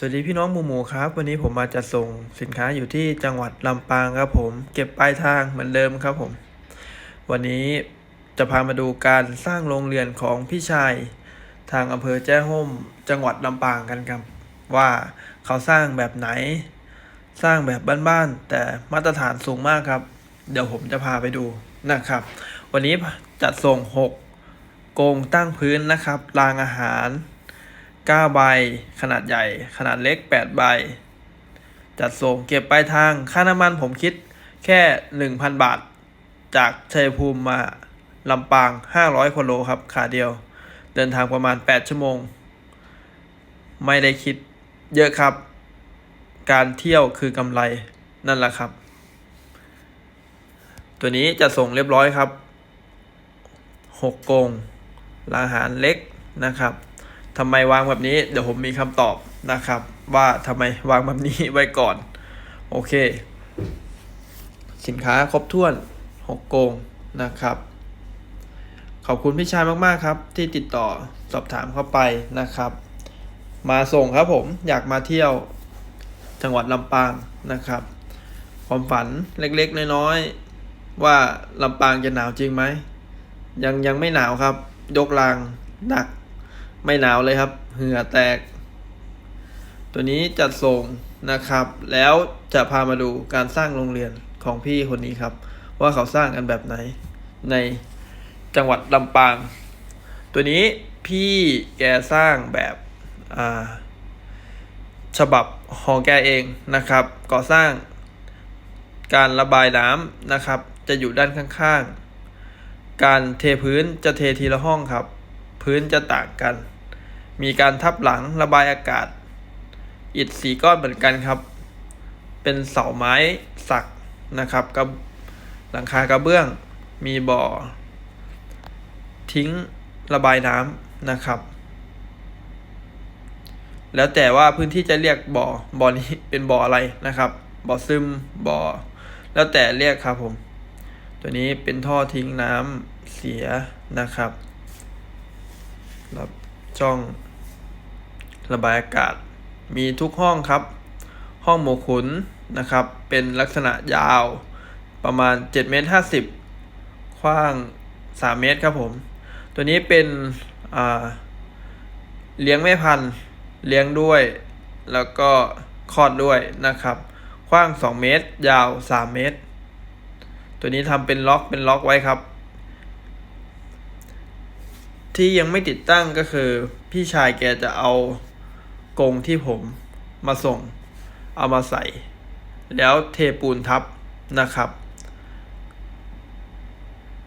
สวัสดีพี่น้องหมูหมูครับ วันนี้ผมมาจัดส่งสินค้าอยู่ที่จังหวัดลำปางครับผม เก็บปลายทางเหมือนเดิมครับผม วันนี้จะพามาดูการสร้างโรงเรือนของพี่ชายทางอำเภอแจ้ห่มจังหวัดลำปางกันครับ ว่าเขาสร้างแบบไหน สร้างแบบบ้านๆแต่มาตรฐานสูงมากครับ เดี๋ยวผมจะพาไปดูนะครับ วันนี้จัดส่ง 6 โกงตั้งพื้นนะครับรางอาหาร 9 ใบ ขนาดใหญ่ ขนาดเล็ก 8 ใบ จัดส่งเก็บปลายทาง ค่าน้ำมันผมคิดแค่ 1,000 บาท จากชัยภูมิมาลำปาง 500กิโลครับขาเดียว เดินทางประมาณ 8 ชั่วโมง ไม่ได้คิดเยอะครับ การเที่ยวคือกำไรนั่นแหละครับ ตัวนี้จะส่งเรียบร้อยครับ 6กงร้านอาหารเล็กนะครับ ทำไมวางแบบนี้ เดี๋ยวผมมีคำตอบนะครับ ว่าทำไมวางแบบนี้ไว้ก่อน โอเค สินค้าครบถ้วน6โกงนะครับ ขอบคุณพี่ชายมาก ๆ ครับ ที่ติดต่อสอบถามเข้าไปนะครับ มาส่งครับผมอยากมาเที่ยวจังหวัดลำปางนะครับ ความฝันเล็กๆ น้อยๆ ว่าลำปางจะหนาวจริงไหม ยังยังไม่หนาวครับ ยกรางหนัก ไม่หนาวเลยครับ เหงื่อแตก ตัวนี้จัดส่งนะครับ แล้วจะพามาดูการสร้างโรงเรียนของพี่คนนี้ครับ ว่าเขาสร้างกันแบบไหนในจังหวัดลำปาง ตัวนี้พี่แกสร้างแบบฉบับของแกเองนะครับ ก่อสร้างการระบายน้ำนะครับ จะอยู่ด้านข้างๆ การเทพื้นจะเททีละห้องครับ พื้นจะต่างกัน มีการทับหลังระบายอากาศ อิฐสีก้อนเหมือนกันครับ เป็นเสาไม้สักนะครับกับหลังคากระเบื้องมีบ่อ ทิ้งระบายน้ำนะครับ แล้วแต่ว่าพื้นที่จะเรียกบ่อบ่อนี้เป็นบ่ออะไรนะครับบ่อซึมบ่อ แล้วแต่เรียกครับผม ตัวนี้เป็นท่อทิ้งน้ำเสียนะครับ รับช่องระบายอากาศ มีทุกห้องครับ ห้องหมขุนนะครับ เป็นลักษณะยาวประมาณ7เมตร50กว้าง 3 เมตรครับผม ตัวนี้เป็นเลี้ยงแม่พันธุ์เลี้ยงด้วย แล้วก็คลอดด้วยนะครับกว้าง 2 เมตร ยาว 3 เมตร ตัวนี้ทำเป็นล็อกเป็นล็อกไว้ครับ ที่ยังไม่ติดตั้งก็คือ พี่ชายแกจะเอากรงที่ผมมาส่ง เอามาใส่ แล้วเทปูนทับนะครับ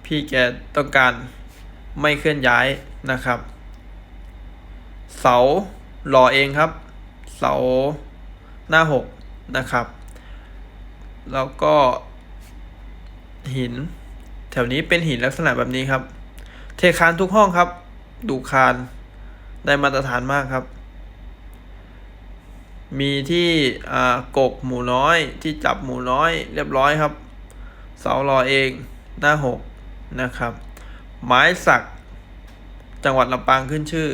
พี่แกต้องการไม่เคลื่อนย้ายนะครับ เสาหล่อเองครับ เสาหน้าหกนะครับ แล้วก็หิน แถวนี้เป็นหินลักษณะแบบนี้ครับ เทคานทุกห้องครับ ดูคานได้มาตรฐานมากครับ มีที่อ่ากกหมูน้อยที่จับหมูน้อยเรียบร้อยครับ เสาหล่อเองหน้าหกนะครับ ไม้สักจังหวัดลำปางขึ้นชื่อ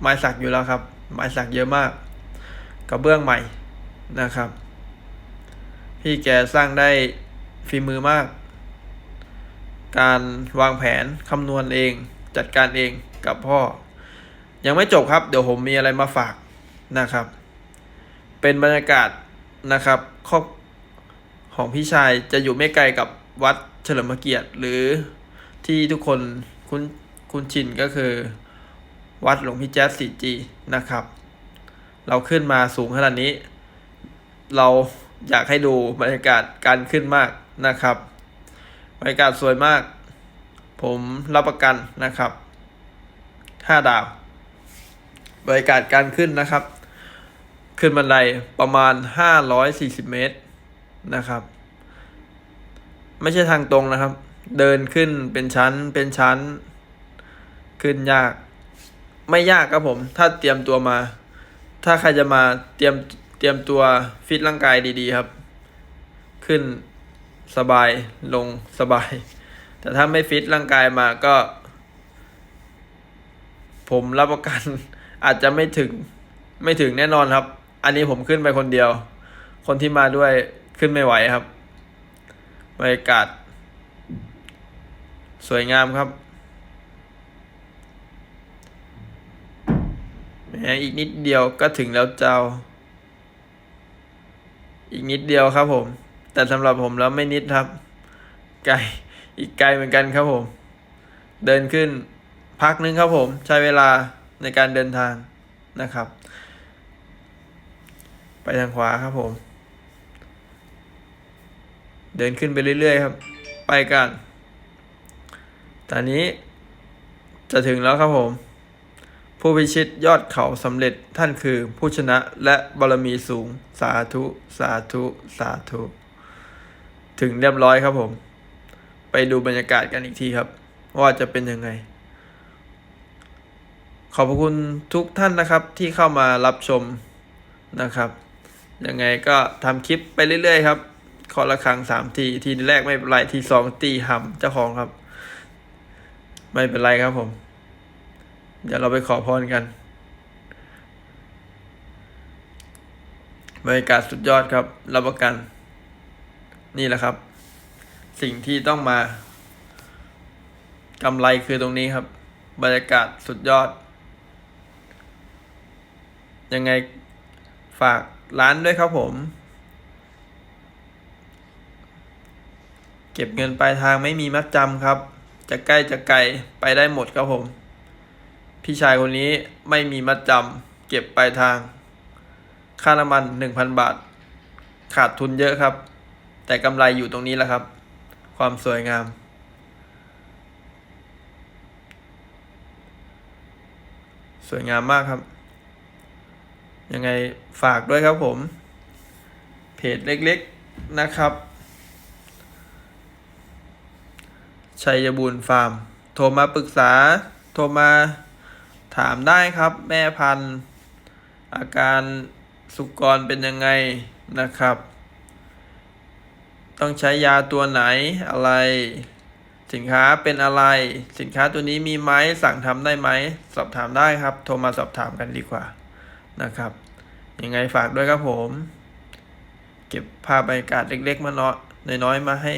ไม้สักอยู่แล้วครับ ไม้สักเยอะมากกระเบื้องใหม่นะครับ พี่แกสร้างได้ฝีมือมาก การวางแผนคำนวณเอง จัดการเองกับพ่อ ยังไม่จบครับ เดี๋ยวผมมีอะไรมาฝากนะครับ เป็นบรรยากาศนะครับครอบของพี่ชายจะอยู่ไม่ไกลกับวัดเฉลิมพระเกียรติ หรือที่ทุกคนคุ้นคุ้นชินก็คือ วัดหลวงพี่แจ๊ส 4G นะครับ เราขึ้นมาสูงขนาดนี้ เราอยากให้ดูบรรยากาศการขึ้นมากนะครับ บรรยากาศสวยมาก ผมรับประกันนะครับ 5 ดาว บรรยากาศการขึ้นนะครับ ขึ้นบันไดประมาณ 540 เมตรนะครับ ไม่ใช่ทางตรงนะครับ เดินขึ้นเป็นชั้นเป็นชั้น ขึ้นยาก ไม่ยากครับผม ถ้าเตรียมตัวมา ถ้าใครจะมาเตรียมเตรียมตัวฟิตร่างกายดีๆครับ ขึ้น สบายลงสบาย แต่ถ้าไม่ฟิตร่างกายมาก็ ผมรับประกัน อาจจะไม่ถึง ไม่ถึงแน่นอนครับ อันนี้ผมขึ้นไปคนเดียว คนที่มาด้วยขึ้นไม่ไหวครับบรรยากาศ สวยงามครับแหมอีกนิดเดียวก็ถึงแล้วเจ้า อีกนิดเดียวครับผม แต่สำหรับผมแล้วไม่นิดครับ ไกลอีกไกลเหมือนกันครับผม เดินขึ้นพักนึงครับผม ใช้เวลาในการเดินทางนะครับ ไปทางขวาครับผม เดินขึ้นไปเรื่อยๆครับ ไปกันตอนนี้จะถึงแล้วครับผม ผู้พิชิตยอดเขาสำเร็จท่านคือผู้ชนะและบารมีสูงสาธุ สาธุ สาธุ ถึงเรียบร้อยครับผม ไปดูบรรยากาศกันอีกทีครับ ว่าจะเป็นยังไง ขอบพระคุณทุกท่านนะครับที่เข้ามารับชมนะครับ ยังไงก็ทำคลิปไปเรื่อยๆครับขอละครั้งสามทีทีแรกไม่เป็นไรทีสองตีหำเจ้าของครับ ไม่เป็นไรครับผม เดี๋ยวเราไปขอพรกันบรรยากาศสุดยอดครับ รับประกัน นี่แหละครับ สิ่งที่ต้องมากำไรคือตรงนี้ครับ บรรยากาศสุดยอด ยังไงฝากร้านด้วยครับผม เก็บเงินปลายทางไม่มีมัดจำครับ จะใกล้จะไกลไปได้หมดครับผม พี่ชายคนนี้ไม่มีมัดจำเก็บปลายทาง ค่าน้ำมันหนึ่งพันบาท ขาดทุนเยอะครับ แต่กำไรอยู่ตรงนี้แหละครับ ความสวยงาม สวยงามมากครับ ยังไงฝากด้วยครับผม เพจเล็กๆนะครับ ชัยบุญฟาร์ม โทรมาปรึกษา โทรมาถามได้ครับ แม่พันธุ์ อาการสุกรเป็นยังไงนะครับ ต้องใช้ยาตัวไหนอะไร สินค้าเป็นอะไร สินค้าตัวนี้มีไหมสั่งทำได้ไหม สอบถามได้ครับ โทรมาสอบถามกันดีกว่านะครับ ยังไงฝากด้วยครับผม เก็บภาพบรรยากาศเล็ก ๆ มาเนาะน้อยๆมาให้